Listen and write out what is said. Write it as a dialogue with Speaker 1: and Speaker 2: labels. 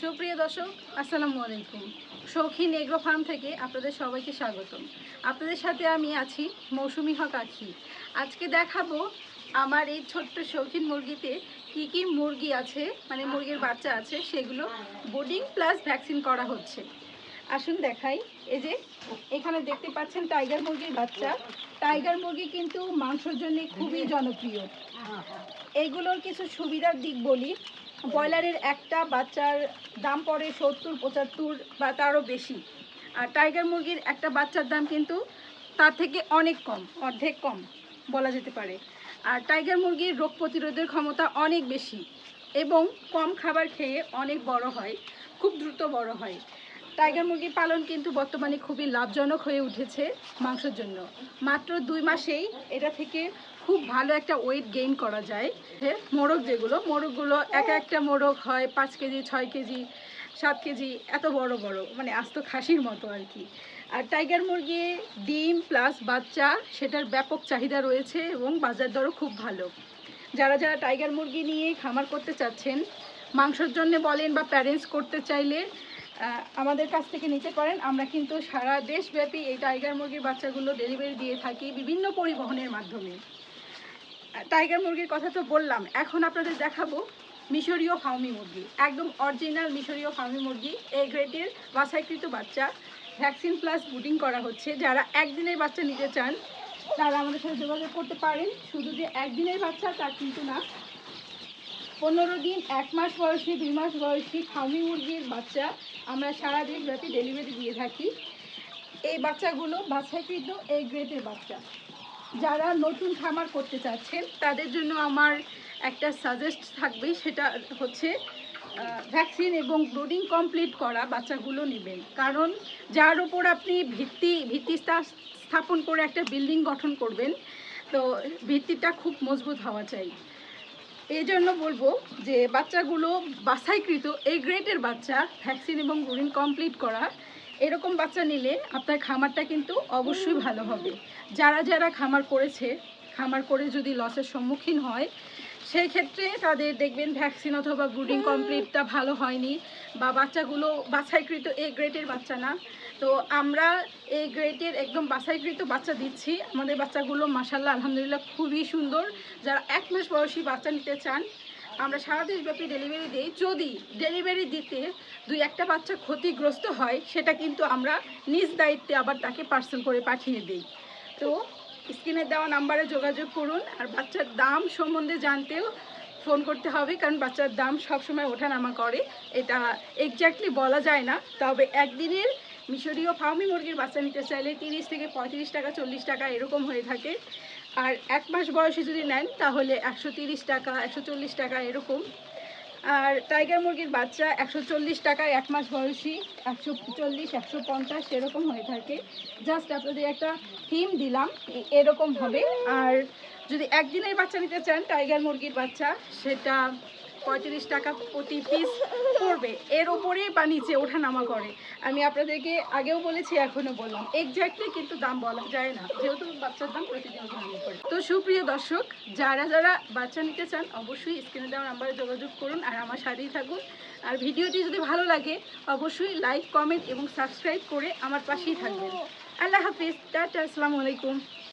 Speaker 1: সুপ্রিয় দর্শক, আসসালামু আলাইকুম। শৌখিন এগ্রো ফার্ম থেকে আপনাদের সবাইকে স্বাগতম। আপনাদের সাথে আমি আছি মৌসুমি হক আখি। আজকে দেখাবো আমার এই ছোট্ট শৌখিন মুরগিতে কি কি মুরগি আছে মানে মুরগির বাচ্চা আছে, সেগুলো বোর্ডিং প্লাস ভ্যাকসিন করা হচ্ছে। আসুন দেখাই। এই যে, এখানে দেখতে পাচ্ছেন টাইগার মুরগির বাচ্চা। টাইগার মুরগি কিন্তু মাংসের জন্য খুবই জনপ্রিয়। এইগুলোর কিছু সুবিধার দিক বলি। ব্রয়লারের একটা বাচ্চার দাম পড়ে সত্তর, পঁচাত্তর বা তারও বেশি। আর টাইগার মুরগির একটা বাচ্চার দাম কিন্তু তার থেকে অনেক কম, অর্ধেক কম বলা যেতে পারে। আর টাইগার মুরগির রোগ প্রতিরোধের ক্ষমতা অনেক বেশি এবং কম খাবার খেয়ে অনেক বড় হয়, খুব দ্রুত বড় হয়। টাইগার মুরগি পালন কিন্তু বর্তমানে খুবই লাভজনক হয়ে উঠেছে মাংসের জন্য। মাত্র দুই মাসেই এটা থেকে খুব ভালো একটা ওয়েট গেইন করা যায়। মোরগ যেগুলো, মোরগগুলো এক একটা মোরগ হয়, পাঁচ কেজি, ছয় কেজি, সাত কেজি, এত বড় বড় মানে আস্ত খাসির মতো আর কি। আর টাইগার মুরগি ডিম প্লাস বাচ্চা, সেটার ব্যাপক চাহিদা রয়েছে এবং বাজার দরও খুব ভালো। যারা যারা টাইগার মুরগি নিয়ে খামার করতে চাচ্ছেন, মাংসের জন্য বলেন বা প্যারেন্টস করতে চাইলে আমাদের কাছ থেকে নিতে পারেন। আমরা কিন্তু সারা দেশব্যাপী এই টাইগার মুরগির বাচ্চাগুলো ডেলিভারি দিয়ে থাকি বিভিন্ন পরিবহনের মাধ্যমে। টাইগার মুরগির কথা তো বললাম, এখন আপনাদের দেখাবো মিশরীয় ফার্মি মুরগি। একদম অরিজিনাল মিশরীয় ফার্মি মুরগি এ গ্রেডের বাছাইকৃত বাচ্চা। ভ্যাকসিন প্লাস বুটিং করা হচ্ছে। যারা একদিনের বাচ্চা নিতে চান, তারা আমাদের সাথে যোগাযোগ করতে পারেন। শুধু যে একদিনের বাচ্চা, তা কিন্তু না। পনেরো দিন, এক মাস বয়সী, দুই মাস বয়সী ফার্মি মুরগির বাচ্চা আমরা সারা দেশব্যাপী ডেলিভারি দিয়ে থাকি। এই বাচ্চাগুলো বাছাইকৃত এই গ্রেডের বাচ্চা। যারা নতুন খামার করতে চাচ্ছেন, তাদের জন্য আমার একটা সাজেস্ট থাকবে, সেটা হচ্ছে ভ্যাকসিন এবং ব্রুডিং কমপ্লিট করা বাচ্চাগুলো নেবেন। কারণ যার উপর আপনি ভিত্তি ভিত্তি স্থাপন করে একটা বিল্ডিং গঠন করবেন, তো ভিত্তিটা খুব মজবুত হওয়া চাই। এই জন্য বলব যে বাচ্চাগুলো বাসাইকৃত এই গ্রেটের বাচ্চা ভ্যাকসিন এবং ব্রুডিং কমপ্লিট করা, এরকম বাচ্চা নিলে আপনার খামারটা কিন্তু অবশ্যই ভালো হবে। যারা যারা খামার করেছে খামার করে যদি লসের সম্মুখীন হয় সেই ক্ষেত্রে তাদের দেখবেন ভ্যাকসিন অথবা ব্রুডিং কমপ্লিটটা ভালো হয়নি বা বাচ্চাগুলো বাছাইকৃত এ গ্রেডের বাচ্চা না। তো আমরা এই গ্রেডের একদম বাছাইকৃত বাচ্চা দিচ্ছি। আমাদের বাচ্চাগুলো মাসাল্লাহ আলহামদুলিল্লাহ খুবই সুন্দর। যারা এক মাস বয়সী বাচ্চা নিতে চান আমরা সারা দেশব্যাপী ডেলিভারি দিই। যদি ডেলিভারি দিতে দুই একটা বাচ্চা ক্ষতিগ্রস্ত হয় সেটা কিন্তু আমরা নিজ দায়িত্বে আবার তাকে পার্সেল করে পাঠিয়ে দিই। তো স্ক্রিনে দেওয়া নাম্বারে যোগাযোগ করুন আর বাচ্চার দাম সম্বন্ধে জানতেও ফোন করতে হবে, কারণ বাচ্চার দাম সবসময় ওঠানামা করে। এটা এক্স্যাক্টলি বলা যায় না, তবে একদিনের মিশরীয় ফার্মি মুরগির বাচ্চা নিতে চাইলে তিরিশ থেকে পঁয়ত্রিশ টাকা, চল্লিশ টাকা এরকম হয়ে থাকে। আর এক মাস বয়সে যদি নেন, তাহলে একশো টাকা, একশো চল্লিশ টাকা এরকম আর টাইগার মুরগির বাচ্চা একশো চল্লিশ টাকায় এক মাস বয়সী, একশো চল্লিশ, একশো পঞ্চাশ এরকম হয়ে থাকে। জাস্ট আপনাদের একটা থিম দিলাম এরকম হবে আর যদি একদিনের বাচ্চা নিতে চান টাইগার মুরগির বাচ্চা, সেটা পঁয়ত্রিশ টাকা প্রতি পিস পড়বে। এর ওপরে বা নিচে ওঠানামা করে। আমি আপনাদেরকে আগেও বলেছি, এখনও বললাম। এক্স্যাক্টলি কিন্তু দাম বলা যায় না। যেহেতু বাচ্চার দাম প্রতিদিন ওঠানামা করে তো সুপ্রিয় দর্শক, যারা যারা বাচ্চা নিতে চান, অবশ্যই স্ক্রিনে দেওয়া নাম্বারে যোগাযোগ করুন আর আমার সাথেই থাকুন। আর ভিডিওটি যদি ভালো লাগে, অবশ্যই লাইক কমেন্ট এবং সাবস্ক্রাইব করে আমার পাশেই থাকবেন। আল্লাহ হাফিজ, টাটা, আসসালামু আলাইকুম।